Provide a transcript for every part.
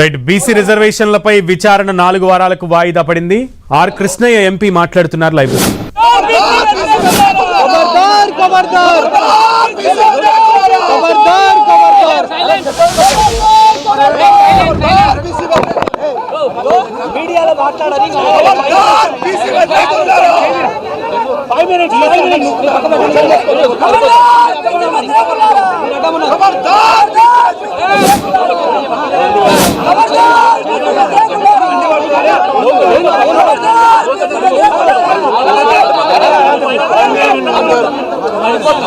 Right BC రిజర్వేషన్లపై విచారణ నాలుగు వారాలకు వాయిదా పడింది. ఆర్ కృష్ణయ్య ఎంపీ మాట్లాడుతున్నారు లైవ్. ఖబర్దార్ మీడియాలో మాట్లాడాలి ఫైవ్ మినిట్స్ ఫైవ్ మినిట్స్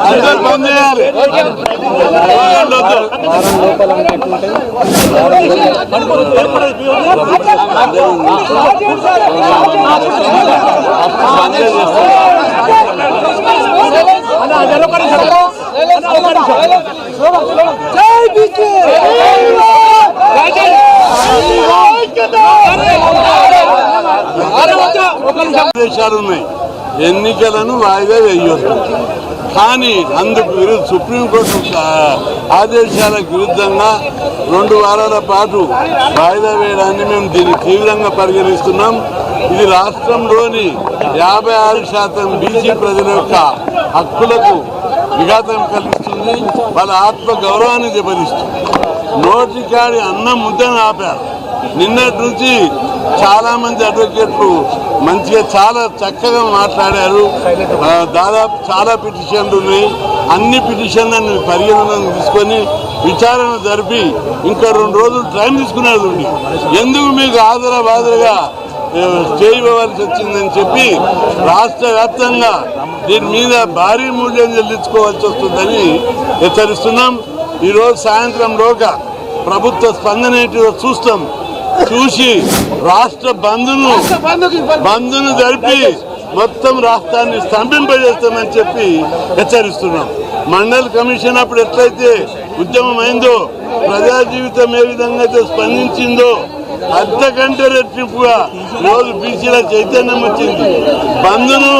అందరు బంద్ చేయాలి వారం లోపల ఎన్నికలను వాయిదా వేయొద్దు కానీ అందుకు విరుద్ధ సుప్రీంకోర్టు ఆదేశాలకు విరుద్ధంగా రెండు వారాల పాటు వాయిదా వేయడాన్ని మేము దీన్ని తీవ్రంగా పరిగణిస్తున్నాం. ఇది రాష్ట్రంలోని యాభై ఆరు శాతం బీసీ ప్రజల యొక్క హక్కులకు విఘాతం కలిగిస్తుంది. వాళ్ళ ఆత్మ గౌరవాన్ని దెబ్బతిస్తుంది. నోటికాడి అన్నం ముద్దను ఆపారు. నిన్నటి నుంచి చాలా మంది అడ్వకేట్లు మంచిగా చాలా చక్కగా మాట్లాడారు. దాదాపు చాలా పిటిషన్లు ఉన్నాయి. అన్ని పిటిషన్లను పరిగణనలోకి తీసుకొని విచారణ జరిపి ఇంకా రెండు రోజులు టైం తీసుకునేది ఉంది ఎందుకు మీకు ఆదర బాదరగా చేయవలసి వచ్చిందని చెప్పి రాష్ట్ర వ్యాప్తంగా దీని మీద భారీ మూల్యం చెల్లించుకోవాల్సి వస్తుందని హెచ్చరిస్తున్నాం. ఈరోజు సాయంత్రంలోగా ప్రభుత్వ స్పందన చూస్తాం. చూసి రాష్ట్ర బంధును బంధును జరిపి మొత్తం రాష్ట్రాన్ని స్తంభింపజేస్తామని చెప్పి హెచ్చరిస్తున్నాం. మండల్ కమిషన్ అప్పుడు ఎట్లయితే ఉద్యమం అయిందో ప్రజా జీవితం ఏ విధంగా అయితే స్పందించిందో అంతకంటే రెట్టింపుగా రోజు బీసీల చైతన్యం వచ్చింది. బంధును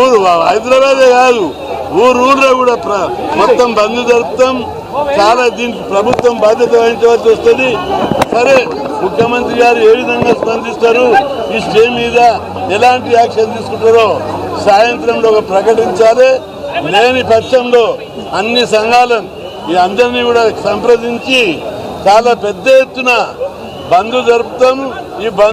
ఊరు హైదరాబాదే కాదు ఊరు ఊర్లో కూడా మొత్తం బంధు జరుపుతాం. చాలా దీనికి ప్రభుత్వం బాధ్యత వహించవలసి వస్తుంది. సరే ముఖ్యమంత్రి గారు ఏ విధంగా స్పందిస్తారు? ఈ స్టే మీద ఎలాంటి యాక్షన్ తీసుకుంటారో సాయంత్రంలో ఒక ప్రకటించాలి. లేని పక్షంలో అన్ని సంఘాలను ఈ అందరినీ కూడా సంప్రదించి చాలా పెద్ద ఎత్తున బంధు జరుపుతాం ఈ బంధు